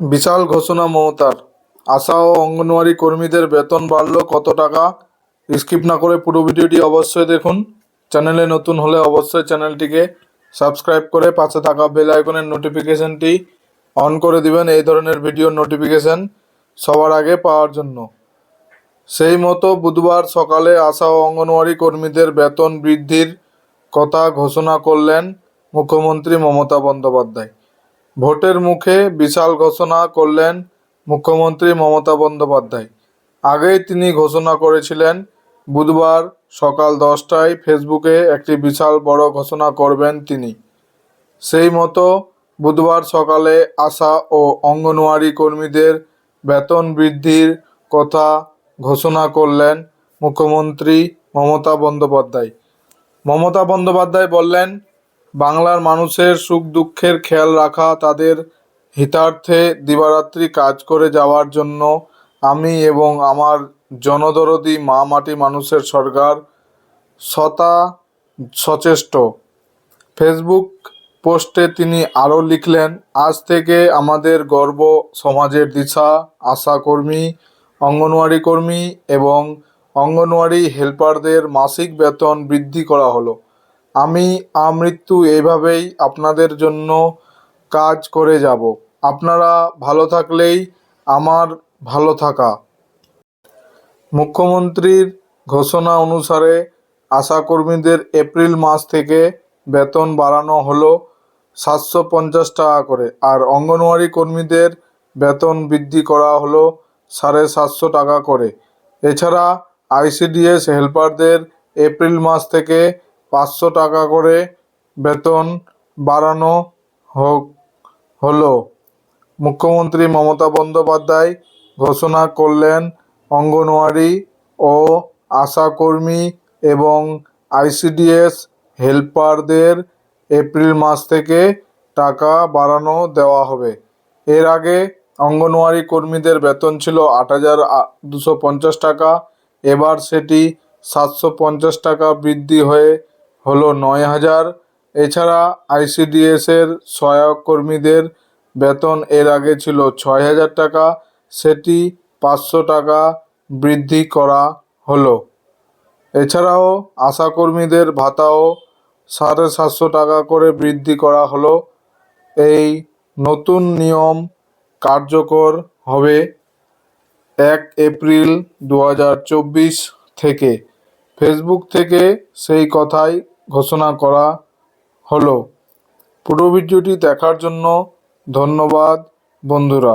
বিশাল ঘোষণা মমতার। আশা ও অঙ্গনওয়াড়ি কর্মীদের বেতন বাড়ল কত টাকা? স্কিপ না করে পুরো ভিডিওটি অবশ্যই দেখুন। চ্যানেলে নতুন হলে অবশ্যই চ্যানেলটিকে সাবস্ক্রাইব করে পাশে থাকা বেল আইকনের নোটিফিকেশনটি অন করে দিবেন এই ধরনের ভিডিওর নোটিফিকেশন সবার আগে পাওয়ার জন্য। সেই মতো বুধবার সকালে আশা ও অঙ্গনওয়াড়ি কর্মীদের বেতন বৃদ্ধির কথা ঘোষণা করলেন মুখ্যমন্ত্রী মমতা বন্দ্যোপাধ্যায়। ভোটের মুখে বিশাল ঘোষণা করলেন মুখ্যমন্ত্রী মমতা বন্দ্যোপাধ্যায়। আগেই তিনি ঘোষণা করেছিলেন, বুধবার সকাল দশটায় ফেসবুকে একটি বিশাল বড় ঘোষণা করবেন তিনি। সেই মতো বুধবার সকালে আশা ও অঙ্গনওয়াড়ি কর্মীদের বেতন বৃদ্ধির কথা ঘোষণা করলেন মুখ্যমন্ত্রী মমতা বন্দ্যোপাধ্যায়। মমতা বন্দ্যোপাধ্যায় বললেন বাংলার মানুষের সুখ দুঃখের খেয়াল রাখা, তাদের হিতার্থে দিবারাত্রি কাজ করে যাওয়ার জন্য আমি এবং আমার জনদরদি মা মাটি মানুষের সরকার সতা সচেষ্ট। ফেসবুক পোস্টে তিনি আরও লিখলেন, আজ থেকে আমাদের গর্ব সমাজের দিশা আশাকর্মী অঙ্গনওয়াড়ি কর্মী এবং অঙ্গনওয়াড়ি হেল্পারদের মাসিক বেতন বৃদ্ধি করা হলো। আমি আমৃত্যু এইভাবেই আপনাদের জন্য কাজ করে যাব। আপনারা ভালো থাকলেই আমার ভালো থাকা। মুখ্যমন্ত্রীর ঘোষণা অনুসারে আশাকর্মীদের এপ্রিল মাস থেকে বেতন বাড়ানো হলো সাতশো পঞ্চাশ টাকা করে আর অঙ্গনওয়াড়ি কর্মীদের বেতন বৃদ্ধি করা হলো সাড়ে সাতশো টাকা করে। এছাড়া আইসিডিএস হেল্পারদের এপ্রিল মাস থেকে পাঁচশো টাকা করে বেতন বাড়ানো হোক, হলো। মুখ্যমন্ত্রী মমতা বন্দ্যোপাধ্যায় ঘোষণা করলেন, অঙ্গনওয়াড়ি ও আশাকর্মী এবং আইসিডিএস হেল্পারদের এপ্রিল মাস থেকে টাকা বাড়ানো দেওয়া হবে। এর আগে অঙ্গনওয়াড়ি কর্মীদের বেতন ছিল আট হাজার দুশো পঞ্চাশ টাকা। এবার সেটি সাতশো পঞ্চাশ টাকা বৃদ্ধি হয়ে হলো নয় হাজার। এছাড়া আইসিডিএসের সহায়ক কর্মীদের বেতন এর আগে ছিল ছয় হাজার টাকা, সেটি পাঁচশো টাকা বৃদ্ধি করা হলো। এছাড়াও আশাকর্মীদের ভাতাও সাড়ে সাতশো টাকা করে বৃদ্ধি করা হলো। এই নতুন নিয়ম কার্যকর হবে এক এপ্রিল দু হাজার চব্বিশ থেকে। ফেসবুক থেকে সেই কথাই ঘোষণা করা হলো। পুরো ভিডিওটি দেখার জন্য ধন্যবাদ বন্ধুরা।